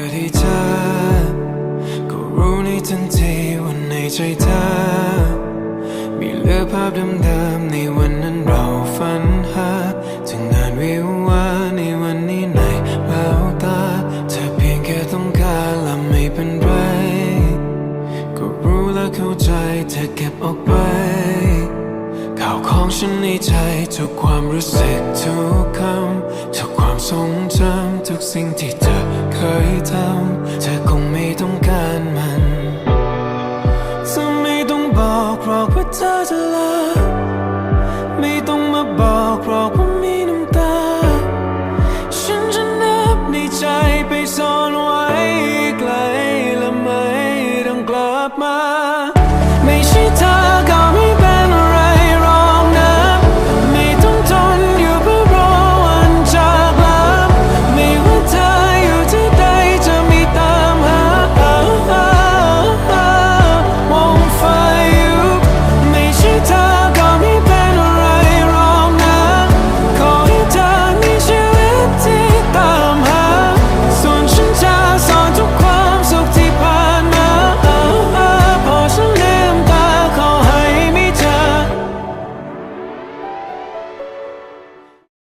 อได้เจอก็รู้ในทันทีว่าในใจเธอ มีเหลือภาพเดิมๆในวันนั้นเราฝันหาถึงงานวิววาในวันนี้ในแววตา เธอเพียงแค่ต้องการและไม่เป็นไร ก็รู้และเข้าใจเธอเก็บออกไปข่าวของฉันในใจทุกความรู้สึกทุกคำทุกความทรงจำทุกสิ่งที่เธอ ยทำ เธอคงไม่ต้องการมันจะไม่ต้องบอกรอกว่าเธอจะลาไม่ต้องมาบอกรอกว่ามีน้ำตา ฉันจะนับในใจไปซ่อนไว้ไกลและไม่ต้องกลับมา